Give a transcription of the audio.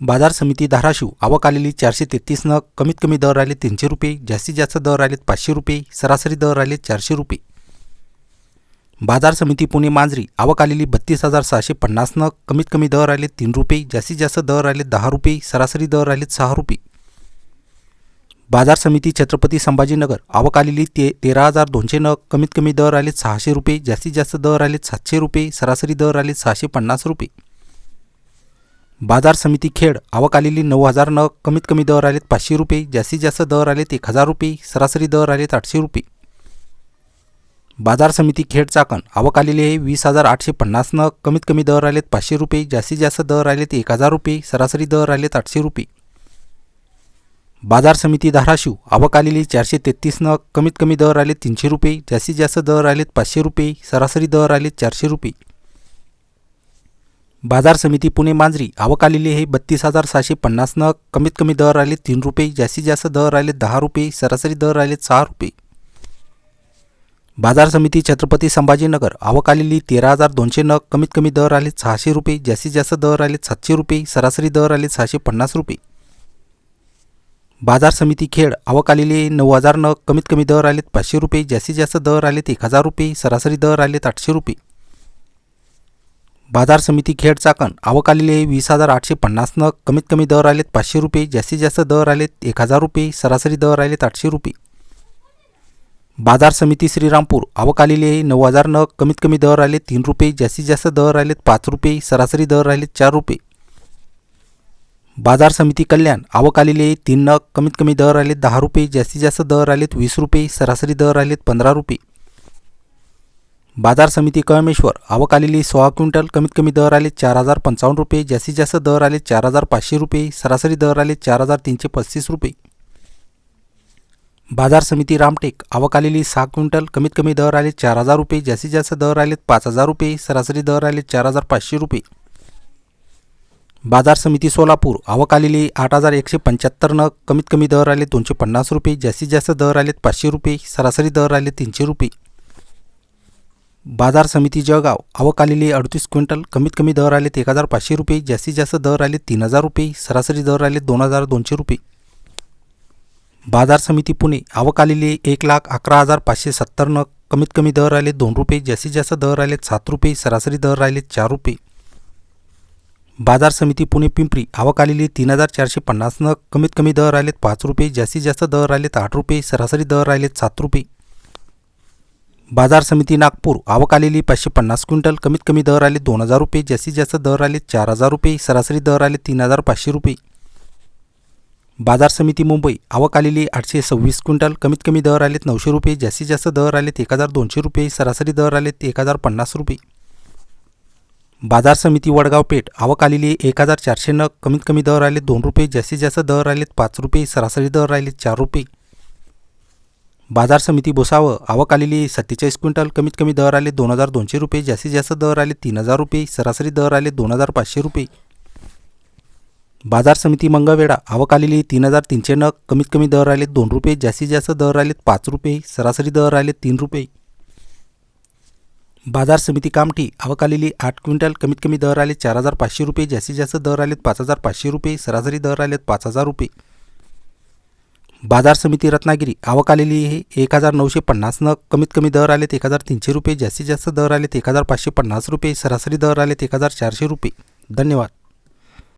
बाजार समिती धाराशिव आवक आलेली चारशे तेहतीस नग कमीत कमी दर आले तीनशे रुपये जास्तीत जास्त दर आलेत पाचशे रुपये सरासरी दर आले चारशे रुपये. बाजार समिती पुणे मांजरी आवक आलेली बत्तीस हजार सहाशे पन्नास नग कमीत कमी दर आले तीन रुपये जास्तीत जास्त दर आले दहा रुपये सरासरी दर राहिलेत सहा रुपये. बाजार समिती छत्रपती संभाजीनगर आवक आलेली ते तेरा हजार दोनशे नग कमीत कमी दर आले सहाशे रुपये जास्तीत जास्त दर आले सातशे रुपये सरासरी दर आले सहाशे पन्नास रुपये. बाजार समिती खेड आवक आलेली नऊ हजार नग कमीत कमी दर आलेत पाचशे रुपये जास्तीत जास्त दर आलेत एक हजार रुपये सरासरी दर आलेत आठशे रुपये. बाजार समिती खेड चाकण आवक आलेली आहे वीस हजार आठशे पन्नास नग कमीत कमी दर आलेत पाचशे रुपये जास्तीत जास्त दर आलेत एक हजार रुपये सरासरी दर आलेत आठशे रुपये. बाजार समिती धाराशिव आवक आलेली चारशे तेहतीस नग कमीत कमी दर आले तीनशे रुपये जास्तीत जास्त दर आलेत पाचशे रुपये सरासरी दर आलेत चारशे रुपये. बाजार समिती पुणे मांजरी आवक आलेली आहे बत्तीस हजार सहाशे पन्नास नग कमीत कमी दर आले तीन रुपये जास्तीत जास्त दर आले दहा रुपये सरासरी दर राहिले सहा रुपये. बाजार समिती छत्रपती संभाजीनगर आवक आलेली तेरा हजार दोनशे नग कमीत कमी दर आले सहाशे रुपये जास्तीत जास्त दर आले सातशे रुपये सरासरी दर आले सहाशे पन्नास रुपये. बाजार समिती खेड आवक आलेली नऊ हजार नग कमीत कमी दर आलेत पाचशे रुपये जास्तीत जास्त दर आलेत एक हजार रुपये सरासरी दर आलेत आठशे रुपये. बाजार समिती खेड चाकण. आवक वीस हजार आठशे पन्नास नग कमीत कमी दर आलेत पाचशे रुपये. जास्तीत जास्त दर आलेत एक हजार रुपये. सरासरी दर आलेत आठशे रुपये. बाजार समिती श्रीरामपूर. आवक नऊ हजार नग कमीत कमी दर आले तीन रुपये. जास्तीत जास्त दर आलेत पाच रुपये. सरासरी दर आलेत चार रुपये. बाजार समिती कल्याण. आवक तीन नग कमीत कमी दर आलेत दहा रुपये. जास्तीत जास्त दर आलेत वीस रुपये. सरासरी दर आलेत पंधरा रुपये. बाजार समिती कळमेश्वर आवक आलेली सोळा क्विंटल कमीत कमी दर आले चार हजार पंचावन्न रुपये जास्तीत जास्त दर आले चार हजार पाचशे रुपये सरासरी दर आले चार हजार तीनशे पस्तीस रुपये. बाजार समिती रामटेक आवक आलेली सहा क्विंटल कमीत कमी दर आले चार हजार रुपये जास्तीत जास्त दर आलेत पाच हजार रुपये सरासरी दर आले चार हजार पाचशे रुपये. बाजार समिती सोलापूर आवक आलेली आठ हजार एकशे पंच्याहत्तर नग कमीत कमी दर आले दोनशे पन्नास रुपये जास्तीत जास्त दर आलेत पाचशे रुपये सरासरी दर आले तीनशे रुपये. बाजार समिती जळगाव. आवक आलेली अडतीस क्विंटल. कमीत कमी दर आलेत एक हजार पाचशे रुपये. जास्तीत जास्त दर आले तीन हजार रुपये. सरासरी दर आले दोन हजार दोनशे रुपये. बाजार समिती पुणे. आवक आलेली एक लाख अकरा हजार पाचशे सत्तर नग. कमीत कमी दर आले दोन रुपये. जास्तीत जास्त दर आले सात रुपये. सरासरी दर आले चार रुपये. बाजार समिती पुणे पिंपरी. आवक आलेली तीन हजार चारशे पन्नास नग. कमीत कमी दर आलेत पाच रुपये. जास्तीत जास्त दर आलेत आठ रुपये. सरासरी दर आलेत सात रुपये. बाजार समिती नागपूर आवक आलेली पाचशे पन्नास क्विंटल कमीत कमी दर आले दोन हजार रुपये जास्तीत जास्त दर आले चार हजार रुपये सरासरी दर आले तीन हजार पाचशे रुपये. बाजार समिती मुंबई आवक आलेली आठशे सव्वीस क्विंटल कमीत कमी दर आलेत नऊशे रुपये जास्तीत जास्त दर आलेत एक हजार दोनशे रुपये सरासरी दर आलेत एक हजार पन्नास रुपये. बाजार समिती वडगाव पेठ आवक आलेली एक हजार चारशे नग कमीत कमी दर आले दोन रुपये जास्तीत जास्त दर आलेत पाच रुपये सरासरी दर राहिले चार रुपये. बाजार समिती भुसावळ आवक आलेली सत्तेचाळीस क्विंटल कमीत कमी दर आले दोन हजार दोनशे रुपये जास्तीत जास्त दर आले तीन हजार रुपये सरासरी दर आले दोन हजार पाचशे रुपये. बाजार समिती मंगळवेढा. आवक आलेली तीन हजार तीनशे नग कमीत कमी दर आले दोन रुपये जास्तीत जास्त दर आलेत पाच रुपये सरासरी दर आले तीन रुपये. बाजार समिती कामठी. आवक आलेली आठ क्विंटल कमीत कमी दर आले चार हजार पाचशे रुपये जास्तीत जास्त दर आलेत पाच हजार पाचशे रुपये सरासरी दर आलेत पाच हजार रुपये. बाजार समिती रत्नागिरी आवक आलेली आहे. एक हजार नऊशे पन्नासनं कमीत कमी दर आलेत एक हजार तीनशे रुपये जास्तीत जास्त दर आलेत एक हजार पाचशे पन्नास रुपये सरासरी दर आलेत एक हजार चारशे रुपये. धन्यवाद.